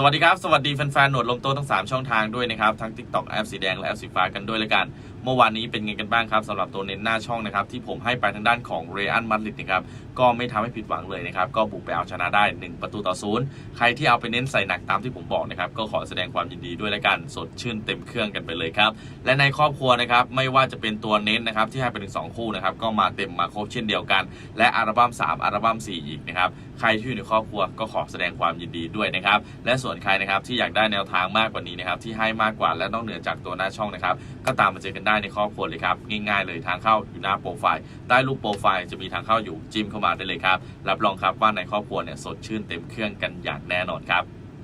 สวัสดีครับ สวัสดีแฟนๆ หนวดลมโตทั้ง 3 ช่องทางด้วยนะครับ ทั้ง TikTok แอปสีแดงและแอปสีฟ้ากันด้วยละกันเมื่อวานนี้เป็นไงกันบ้างครับสำหรับตัวเน้นหน้าช่องนะครับที่ผมให้ไปทางด้านของเรอันมาดริดนะครับก็ไม่ทำให้ผิดหวังเลยนะครับก็บุกไปเอาชนะได้ 1 ประตูต่อศูนย์ใครที่เอาไปเน้นใส่หนักตามที่ผมบอกนะครับก็ขอแสดงความยินดีด้วยแล้วกันสดชื่นเต็มเครื่องกันไปเลยครับและในครอบครัวนะครับไม่ว่าจะเป็นตัวเน้นนะครับที่ให้ไปถึง2คู่นะครับก็มาเต็มมาครบเช่นเดียวกัน และอัลบั้ม3อัลบั้ม4 อีกนะครับใครที่อยู่ในครอบครัวก็ขอแสดงความยินดีด้วยนะครับและส่วนใครนะครับที่อยากได้แนวทางมากกว่านี้นะครับที่ให้มากกว่าและนอกเหนือจากตัวหน้าช่องนะครับก็ตามมาเจอกันได้ในครอบครัวเลยครับ ง่ายๆเลยทางเข้าอยู่หน้าโปรไฟล์ใต้รูปโปรไฟล์จะมีทางเข้าอยู่จิ้มเข้ามาได้เลยครับ รับรองครับว่าในครอบครัวเนี่ยสดชื่นเต็มเครื่องกันอย่างแน่นอนครับ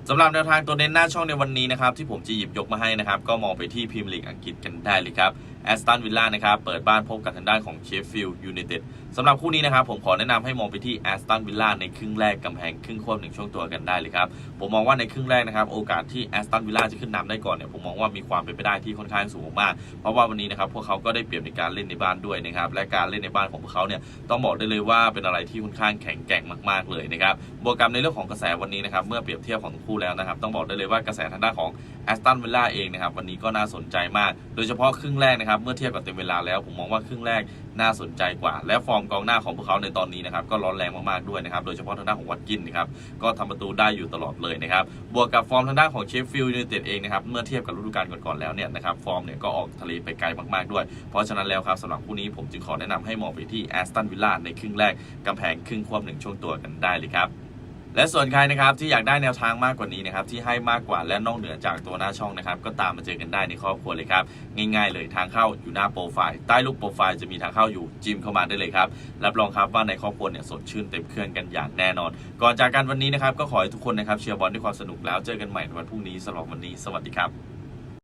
สำหรับแนวทางตัวเน้นหน้าช่องในวันนี้นะครับที่ผมจะหยิบยกมาให้นะครับก็มองไปที่พิมลีกอังกฤษกันได้เลยครับแอสตันวิลล่านะครับเปิดบ้านพบกับทางด้านของเชฟฟิลด์ยูไนเต็ด สำหรับคู่นี้นะครับผมขอแนะนำให้มองไปที่แอสตันวิลล่าในครึ่งแรกกำแพงครึ่งควบหนึ่งช่วงตัวกันได้เลยครับ ผมมองว่าในครึ่งแรกนะครับโอกาสที่แอสตันวิลล่าจะขึ้นนำได้ก่อนเนี่ยผมมองว่ามีความเป็นไปได้ที่ค่อนข้างสูงมาก เพราะว่าวันนี้นะครับพวกเขาก็ได้เปรียบในการเล่นในบ้านด้วยนะครับและการเล่นในบ้านของพวกเขาเนี่ยต้องบอกได้เลยว่าเป็นอะไรที่ค่อนข้างแข็งแกร่งมากๆเลยนะครับบวกกับในเรื่องของกระแสวันนี้นะครับเมื่อเปรียบเทียบของทั้งคู่แล้วนะครับต้องบอกได้เลยว่ากระแสทางด้านของแอสตันวิลล่าเองนะครับวันนี้ก็น่าสนใจมาก โดยเฉพาะครึ่งแรกนะครับเมื่อเทียบกับเต็มเวลาแล้วผมมองว่าครึ่งแรกน่าสนใจกว่าและฟอร์มกองหน้าของพวกเขาในตอนนี้นะครับก็ร้อนแรงมากๆด้วยนะครับโดยเฉพาะทางด้านของวัตกินนะครับก็ทำประตูได้อยู่ตลอดเลยนะครับบวกกับฟอร์มทางด้านของเชฟฟิลด์ยูไนเต็ดเองนะครับเมื่อเทียบกับฤดูกาลก่อนๆแล้วเนี่ยนะครับฟอร์มเนี่ยก็ออกทะเลไปไกลมากๆด้วย เพราะฉะนั้นแล้วครับสำหรับคู่นี้ผมจึงขอแนะนำให้มองไปที่แอสตันวิลล่าในครึ่งแรกกำแพงครึ่งควบหนึ่งช่วงตัวกันได้เลยครับ และส่วนใครนะครับที่อยากได้แนวทางมากกว่านี้นะครับที่ให้มากกว่าและนอกเหนือจากตัวหน้าช่องนะครับก็ตามมาเจอกันได้ในครอบครัวเลยครับ ง่ายๆ เลยทางเข้าอยู่หน้าโปรไฟล์ใต้รูปโปรไฟล์จะมีทางเข้าอยู่จิ้มเข้ามาได้เลยครับรับรองครับว่าในครอบครัวเนี่ยสดชื่นเต็มเครื่องกันอย่างแน่นอน ก่อนจากกันวันนี้นะครับก็ขอให้ทุกคนนะครับเชียร์บอลด้วยความสนุกแล้วเจอกันใหม่ในวันพรุ่งนี้สำหรับวันนี้สวัสดีครับ